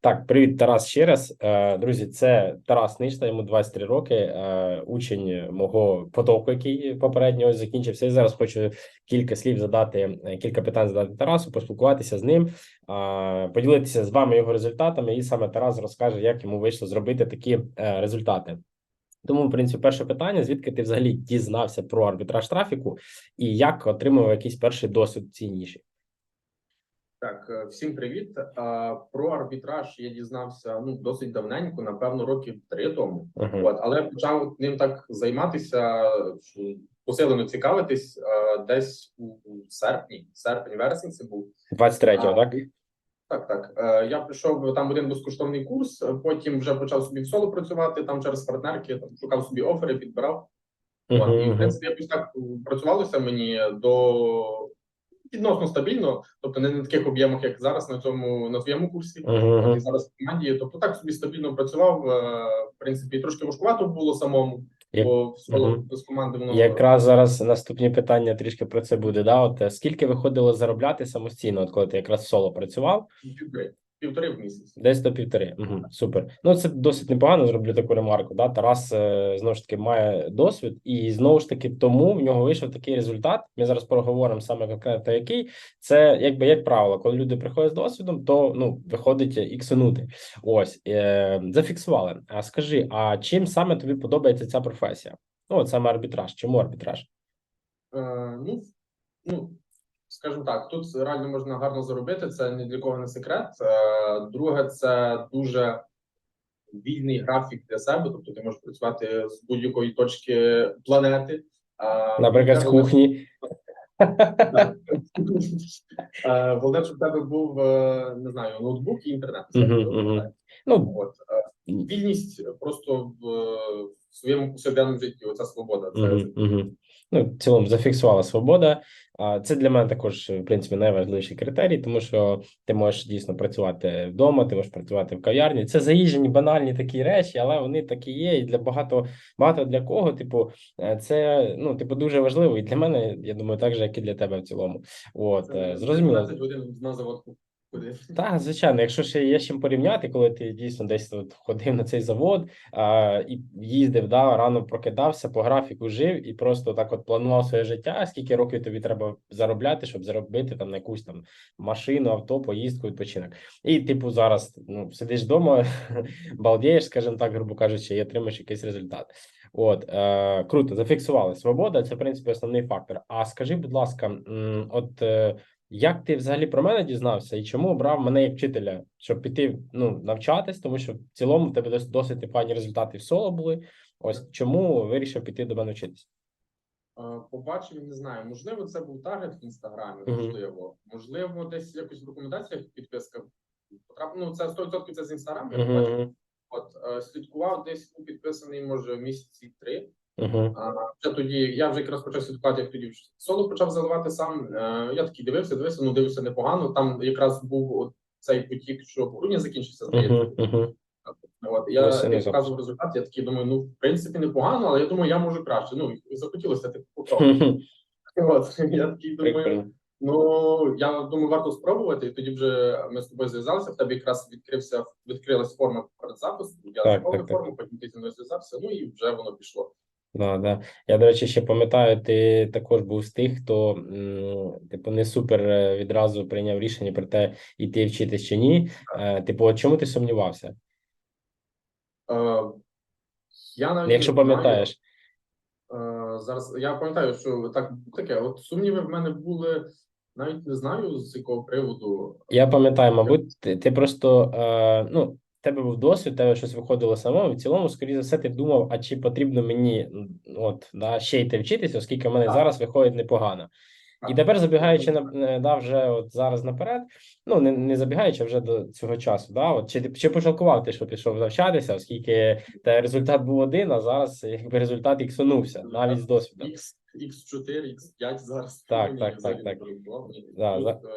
Так, привіт, Тарас. Ще раз. Е, Друзі, це Тарас Ништа, йому 23 роки, е, учень мого потоку, який попередньо ось закінчився. І зараз хочу кілька слів задати, е, кілька питань задати Тарасу, поспілкуватися з ним, поділитися з вами його результатами, і саме Тарас розкаже, як йому вийшло зробити такі результати. Тому, в принципі, перше питання: звідки ти взагалі дізнався про арбітраж трафіку і як отримав якийсь перший досвід цій ніші? Так, е, всім привіт. Про арбітраж я дізнався ну досить давненько, напевно, років три тому. Угу. От, але почав ним так займатися, посилено цікавитись е, десь у серпні, серпень, вересень це був. 23-го, А, так? Так, так. Е, Я прийшов там один безкоштовний курс, е, потім вже почав собі в соло працювати там через партнерки, там шукав собі офери, підбирав. От, і в принципі якось так працювалося мені до відносно стабільно, тобто не на таких об'ємах, як зараз на цьому на твоєму курсі. uh -huh. І зараз в команді, тобто так собі стабільно працював. е, В принципі, трошки важкувато було самому, Як- бо соло Мгм. без команди воно Якраз зараз наступні питання трішки про це буде. Да, от е, скільки виходило заробляти самостійно, от коли ти якраз соло працював? Півтори в місяць. Десь до півтори. Угу, супер. Ну це досить непогано. Зроблю таку ремарку. Да, Тарас е, знову ж таки має досвід, і знову ж таки тому в нього вийшов такий результат. Ми зараз проговоримо саме конкретно який. Це якби як правило, коли люди приходять з досвідом, то ну виходить іксонути. Ось е, зафіксували. А скажи, а чим саме тобі подобається ця професія? Ну, от саме арбітраж. Чому арбітраж? Е, ну, ну, скажімо так, тут реально можна гарно заробити, це ні для кого не секрет. Е, Друге, це дуже вільний графік для себе, тобто ти можеш працювати з будь-якої точки планети. Е, Наприклад, з кухні. Е, щоб в тебе був не знаю, ноутбук і інтернет. Ну, От е, вільність просто в, своєму повсякденному житті. Оця свобода. Ну, в цілому зафіксувала свобода. Це для мене також, в принципі, найважливіший критерій, тому що ти можеш дійсно працювати вдома, ти можеш працювати в кав'ярні. Це заїжджені банальні такі речі, але вони такі є. І для багато багато для кого, типу, е, це ну, типу, дуже важливо. І для мене, я думаю, так же, як і для тебе в цілому. От це е, зрозуміло. 15 годин на заводку ходити. Так, звичайно, якщо ще є чим порівняти, коли ти дійсно десь от ходив на цей завод а, і їздив, да, рано прокидався по графіку, жив і просто так от планував своє життя, скільки років тобі треба заробляти, щоб заробити там на якусь там машину, авто, поїздку, відпочинок. І, типу, зараз ну, сидиш вдома, балдієш, скажімо так, грубо кажучи, і отримаєш якийсь результат. От е, круто, зафіксували. Свобода це в принципі основний фактор. А скажи, будь ласка, от. Як ти взагалі про мене дізнався і чому обрав мене як вчителя, щоб піти ну, навчатись, тому що в цілому в тебе досить, досить непогані результати в соло були. Ось чому вирішив піти до мене вчитись? Е, Побачив, не знаю. Можливо, це був таргет в інстаграмі, Мгм. можливо. Можливо, десь якось в рекомендаціях підписка потрапила. Ну, це 100% це з інстаграму. Угу, побачив. От е, слідкував десь був підписаний, може, місяці три. Угу, А вже тоді я вже якраз почав слідкувати, як тоді соло почав заливати сам. Е, Я такий дивився, дивився, ну дивився непогано. Там якраз був от цей потік, що в грудні закінчився, здається. угу, угу. От я показував результат, я такий думаю, ну в принципі непогано, але я думаю, я можу краще. Ну захотілося типу попробувати. От я такий думаю, ну я думаю, варто спробувати. І тоді вже ми з тобою зв'язалися. В тебе якраз відкрився відкрилась форма передзапису. Я Так, так, так. форму, потім ти зі мною зв'язався. Ну і вже воно пішло. Да, да. Я, до речі, ще пам'ятаю, ти також був з тих, хто типу не супер е, відразу прийняв рішення про те, іти вчитись чи ні. Е, Типу, чому ти сумнівався? Е, я навіть Якщо пам'ятаєш. Е, зараз я пам'ятаю, що так таке. От сумніви в мене були навіть не знаю з якого приводу. Я пам'ятаю, мабуть, ти, ти просто е, ну, тебе був досвід, в тебе щось виходило самому. В цілому, скоріше за все, ти думав, а чи потрібно мені от, да, ще йти вчитися, оскільки в мене Так. зараз виходить непогано. І тепер забігаючи на да, вже от зараз наперед, ну не, не забігаючи вже до цього часу. Да, от чи чи пожалкував ти, що пішов навчатися, оскільки те результат був один, а зараз якби результат іксонувся навіть з досвідом. X, X4, X5 зараз. Так, так, так, так. Мені Да, тут,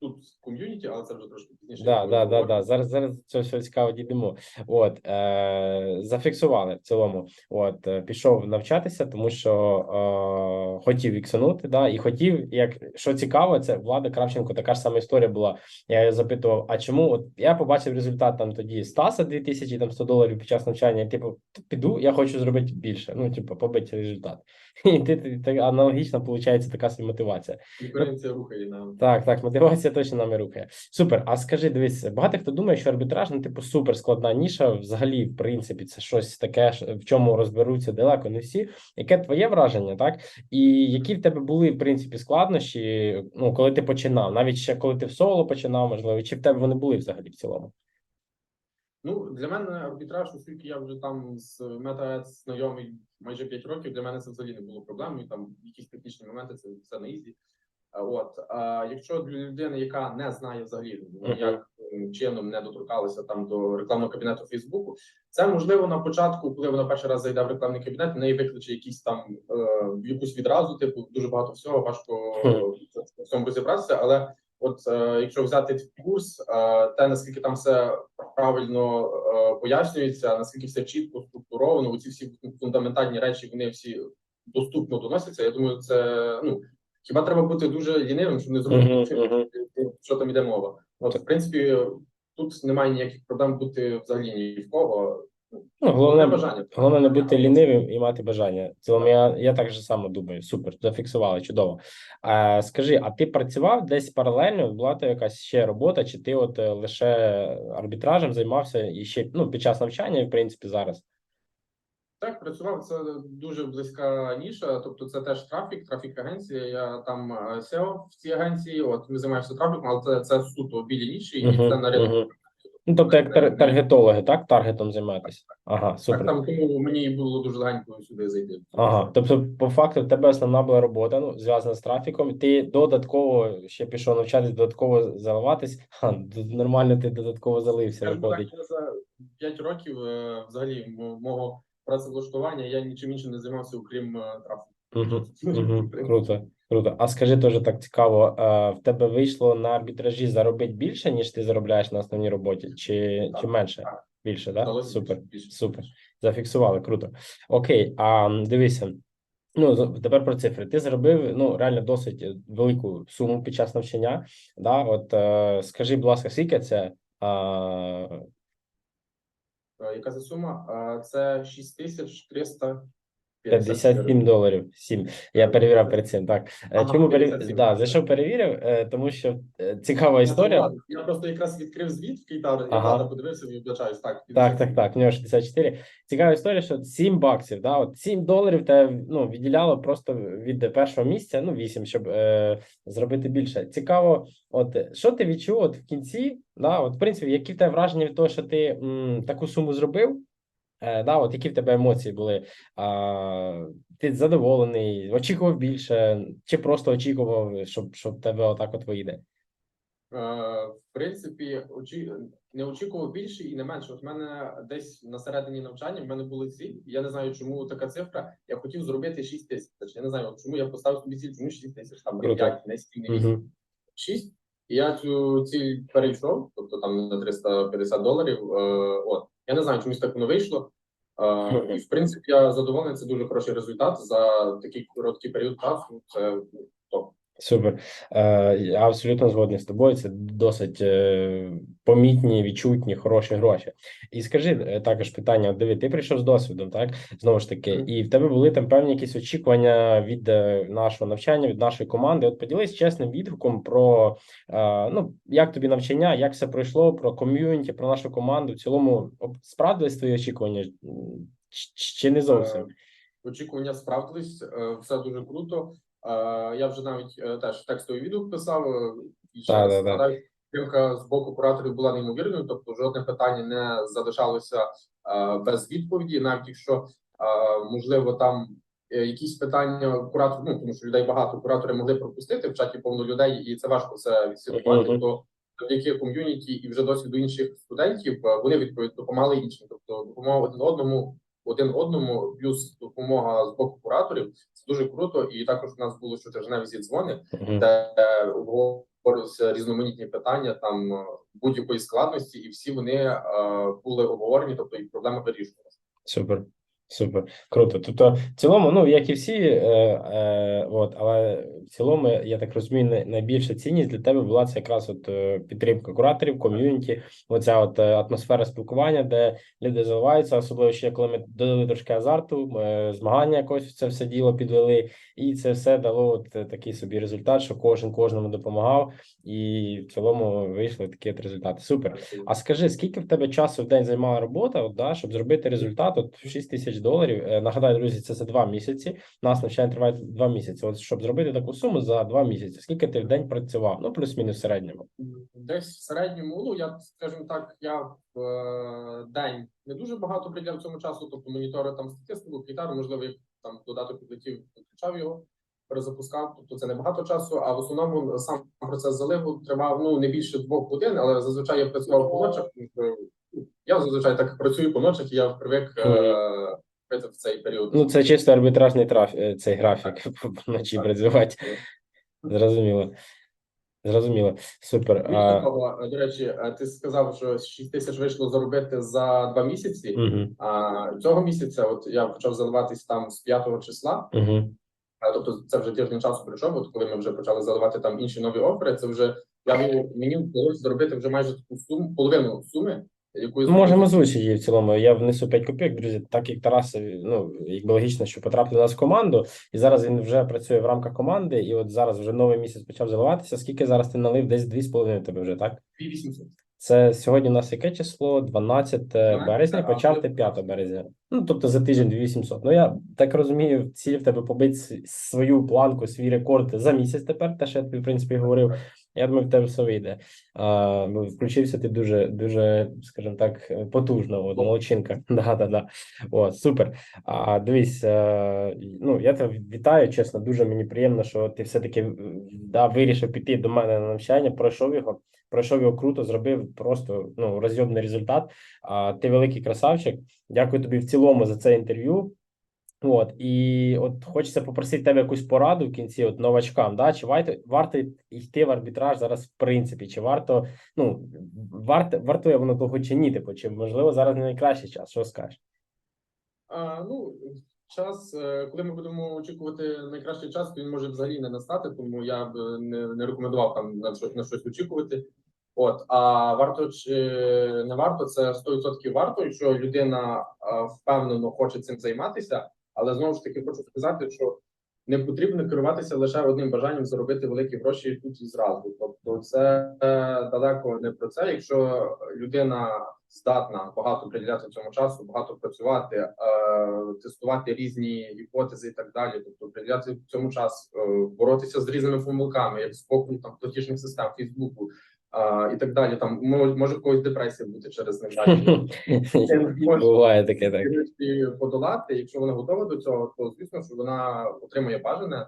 тут ком'юніті, але це вже трошки пізніше. Да, да, да, да. Зараз зараз це все цікаво дійдемо. От е, зафіксували в цілому. От е, пішов навчатися, тому що е, хотів іксанути, да, і хотів, як що цікаво, це Влада Кравченко. Така ж сама історія була. Я її запитував: а чому? От я побачив результат там тоді Стаса 2000 там 100 доларів під час навчання. Типу, піду, я хочу зробити більше. Ну, типу, побити результат. І ти, ти, ти аналогічно виходить така собі мотивація. Конкуренція рухає нам. Так, так, мотивація точно нами рухає. Супер. А скажи, дивись, багато хто думає, що арбітраж, ну, типу, супер складна ніша. Взагалі, в принципі, це щось таке, в чому розберуться далеко не всі. Яке твоє враження, так? І які в тебе були, в принципі, складнощі, ну, коли ти починав, навіть ще коли ти в соло починав, можливо, чи в тебе вони були взагалі в цілому? Ну, для мене арбітраж, оскільки я вже там з MetaEds знайомий майже 5 років, для мене це взагалі не було проблемою. Там якісь технічні моменти, це все на ізі. От а якщо для людини, яка не знає взагалі ну, як чином не доторкалася там до рекламного кабінету Фейсбуку, це можливо на початку, коли вона перший раз зайде в рекламний кабінет, в неї викличе якісь там е, якусь відразу, типу дуже багато всього, важко в цьому розібратися. Але от е, якщо взяти курс, е, те наскільки там все правильно е, пояснюється, наскільки все чітко структуровано, ці всі фундаментальні речі вони всі доступно доносяться. Я думаю, це ну хіба треба бути дуже лінивим, щоб не зрозуміти, Мгм, мгм. що там іде мова. От в принципі, тут немає ніяких проблем бути взагалі ні в кого. Ну, головне, бажання. Головне не бути лінивим і мати бажання. Цілому я, я так же само думаю. Супер, зафіксували, чудово. А, скажи, а ти працював десь паралельно? Була то якась ще робота, чи ти от е, лише арбітражем займався і ще ну, під час навчання, і, в принципі, зараз? Так, працював це дуже близька ніша. Тобто, це теж трафік, трафік агенція. Я там е, SEO в цій агенції. От ми займаємося трафіком, але це, це суто білі ніші, і Мгм, це на ринку. мгм. Ну, тобто, як тар- таргетологи, так? Таргетом займатися? Ага, Так, супер. там тому мені було дуже легенько сюди зайти. Ага, тобто, по факту, в тебе основна була робота, ну, зв'язана з трафіком. Ти додатково ще пішов навчатись, додатково заливатись. Ха, нормально ти додатково залився, так, виходить. я за 5 років е, взагалі мого працевлаштування я нічим іншим не займався, окрім е, трафіку. Угу, угу, круто, круто. А скажи теж так цікаво, е, в тебе вийшло на арбітражі заробити більше, ніж ти заробляєш на основній роботі, чи, чи менше? так. Більше, так? Вдалося Супер. більше-. Супер. Зафіксували, круто. Окей, а дивися. Ну, тепер про цифри. Ти заробив ну реально досить велику суму під час навчання. Да? От е, скажи, будь ласка, скільки це? Е, Яка це сума? Е, Це 6350 57 доларів. 7. Я перевіряв перед цим. Так. Е, Ага, Чому перевірив? 57. Да, зайшов перевірив, е, тому що е, цікава історія. Я просто якраз відкрив звіт в Кейтар, Ага. подивився і вибачаюсь. Так, Так, так, так. В нього 64. Цікава історія, що 7 баксів, да, от 7 доларів те ну, відділяло просто від першого місця, ну 8, щоб е, зробити більше. Цікаво, от що ти відчув от в кінці? Да, от, в принципі, які в тебе враження від того, що ти м, таку суму зробив? Е, да, от які в тебе емоції були? А, ти задоволений, очікував більше, чи просто очікував, щоб, щоб тебе отак от вийде? Е, В принципі, очі... не очікував більше і не менше. От в мене десь на середині навчання в мене були ціль. Я не знаю, чому така цифра. Я хотів зробити 6 тисяч. Я не знаю, чому я поставив собі ціль, чому 6 тисяч, там не Круто. 5, не 7, не 8. Угу. 6. І я цю ціль перейшов, тобто там на 350 доларів. Е, от я не знаю, чомусь так воно вийшло. Е, і в принципі, я задоволений. Це дуже хороший результат за такий короткий період часу. Це ну, топ. Супер. Е, я абсолютно згодний з тобою. Це досить е, помітні, відчутні, хороші гроші. І скажи е, також питання: диви, ти прийшов з досвідом, так? Знову ж таки, і в тебе були там певні якісь очікування від нашого навчання, від нашої команди. От поділись чесним відгуком про ну, як тобі навчання, як все пройшло, про ком'юніті, про нашу команду. В цілому справдились твої очікування? Чи, не зовсім? Очікування справдились, все дуже круто. Я вже навіть е, теж текстовий відгук писав. е, І ще Да, да, да. підтримка з боку кураторів була неймовірною, тобто жодне питання не залишалося е, без відповіді, навіть якщо можливо там якісь питання куратор, ну тому що людей багато куратори могли пропустити в чаті повно людей, і це важко все відслідкувати. То завдяки ком'юніті і вже досвіду інших студентів вони відповідь допомагали іншим, тобто допомога один одному один одному, плюс допомога з боку кураторів. Це дуже круто. І також у нас було щотижневі зі дзвони, де обговорювалися різноманітні питання там будь-якої складності, і всі вони е, були обговорені, тобто і проблема вирішувалася. Супер, супер, круто. Тобто, в цілому, ну як і всі, е, е, от, але в цілому, я так розумію, най- найбільша цінність для тебе була це якраз от е, підтримка кураторів, ком'юніті, оця от е, атмосфера спілкування, де люди заливаються, особливо ще коли ми додали трошки азарту, е, змагання якось це все діло підвели, і це все дало от е, такий собі результат, що кожен кожному допомагав, і в цілому вийшли такі от результати. Супер. А скажи, скільки в тебе часу в день займала робота, от, да, щоб зробити результат от, 6 тисяч доларів? Е, Нагадаю, друзі, це за два місяці. У нас навчання триває два місяці. От щоб зробити таку суму за два місяці, скільки ти в день працював? Ну, плюс-мінус в середньому. Десь в середньому, ну я скажімо так, я в е, день не дуже багато приділяв цьому часу, тобто моніторив там статистику, гітару, можливо, я там додаток підлетів, підключав його, перезапускав. Тобто це не багато часу. А в основному сам процес заливу тривав ну не більше двох годин, але зазвичай я працював по ночах. Я зазвичай так працюю по ночах, і я привик е, в цей період. Ну, це чисто арбітражний траф, е, цей графік вночі працювати. Зрозуміло. Зрозуміло. Супер. Більше А, того, до речі, е, ти сказав, що 6 тисяч вийшло заробити за два місяці. угу, А цього місяця, от я почав заливатись там з 5 числа. угу. А, тобто це вже тиждень часу пройшов. От коли ми вже почали заливати там інші нові офери, це вже я мені- мені вдалося зробити вже майже таку суму, половину суми, яку я Ну, можемо зробив. її в цілому. Я внесу 5 копійок, друзі. Так як Тарас, е, ну якби логічно, що потрапив до нас в команду, і зараз він вже працює в рамках команди. І от зараз вже новий місяць почав заливатися. Скільки зараз ти налив? Десь 2,5 тебе вже так. 2800. Це сьогодні у нас яке число? 12 березня, почав ти 5 березня. Ну тобто за тиждень 2800. Ну я так розумію, ціль в тебе побити свою планку, свій рекорд за місяць тепер. Те, що я тобі в принципі говорив. Я думаю, в тебе все вийде. А, включився ти дуже, дуже, скажімо так, потужно. От, молодчинка. Да, да, да. От, супер. А дивись, е, ну я тебе вітаю, чесно, дуже мені приємно, що ти все-таки да, вирішив піти до мене на навчання, пройшов його, пройшов його круто, зробив просто ну, розйомний результат. А ти великий красавчик. Дякую тобі в цілому за це інтерв'ю. От і от хочеться попросити тебе якусь пораду в кінці, от новачкам. Да? Чи варто варто йти в арбітраж зараз, в принципі, чи варто ну варто вартує воно того чи ні? Типу, чи можливо зараз не найкращий час? Що скажеш? А, ну, час, е, коли ми будемо очікувати найкращий час, він може взагалі не настати, тому я б не, не рекомендував там на щось на щось очікувати. От, а варто чи не варто, це 100% варто, якщо людина впевнено хоче цим займатися, але знову ж таки хочу сказати, що не потрібно керуватися лише одним бажанням заробити великі гроші тут і зразу. Тобто, це е, далеко не про це. Якщо людина здатна багато приділяти цьому часу, багато працювати, е, тестувати різні гіпотези і так далі. Тобто, приділяти цьому час, е, боротися з різними помилками, як з боку там платіжних систем Фейсбуку. Е, і так далі, там мо- може в когось депресія бути через невдачі. Буває таке так. Подолати. Якщо вона готова до цього, то звісно, що вона отримує бажане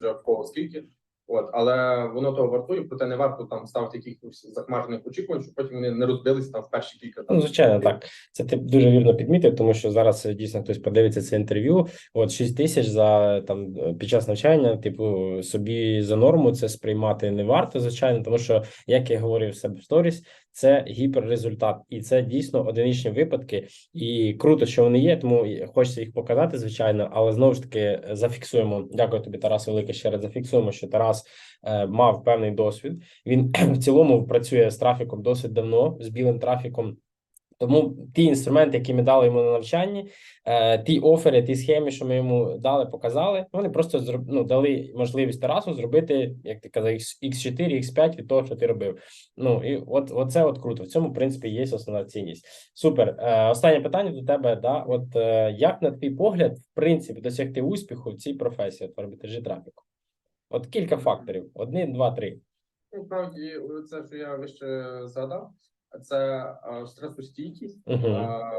вже в кого скільки. От, але воно того вартує, проте не варто там ставити якихось захмарних очікувань, щоб потім вони не розбилися там в перші кілька там. Ну, звичайно, так. Це ти дуже вірно підмітив, тому що зараз е, дійсно хтось подивиться це інтерв'ю. От 6 тисяч за там е, під час навчання, типу, собі за норму це сприймати не варто, звичайно, тому що, як я говорив себе в сторіс, це гіперрезультат, і це дійсно одиничні випадки. І круто, що вони є, тому хочеться їх показати, звичайно, але знову ж таки е, зафіксуємо. Дякую тобі, Тарас, велике ще раз. Зафіксуємо, що Тарас е, мав певний досвід. Він в цілому працює з трафіком досить давно, з білим трафіком. Тому ті інструменти, які ми дали йому на навчанні, е, ті офери, ті схеми, що ми йому дали, показали, вони просто ну, дали можливість Тарасу зробити, як ти казав, X4, X5 від того, що ти робив. Ну і от, оце от круто. В цьому, в принципі, є основна цінність. Супер. Е, останнє питання до тебе. Да? От е, як на твій погляд, в принципі, досягти успіху в цій професії, в арбітражі трафіку? От кілька факторів: один, два, три. Насправді, це що я вище згадав, це стресостійкість, uh-huh.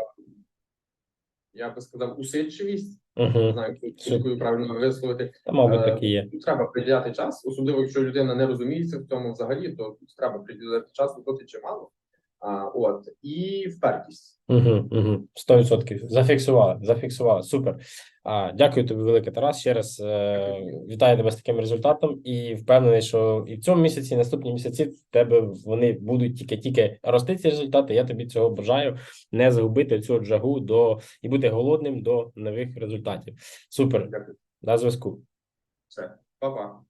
я би сказав, усидчивість. Не Угу. знаю, якою правильно висловити. Та, мабуть, Е, так і є. Тут треба приділяти час, особливо якщо людина не розуміється в цьому взагалі, то тут треба приділяти час, доти, чимало. А, от і впертість. Угу, угу. 100%. Зафіксували, зафіксували. Супер. А, дякую тобі, велике Тарас. Ще раз е, вітаю тебе з таким результатом і впевнений, що і в цьому місяці, і наступні місяці в тебе вони будуть тільки-тільки рости ці результати. Я тобі цього бажаю не загубити цю жагу до і бути голодним до нових результатів. Супер. Дякую. На зв'язку. Все, па-па.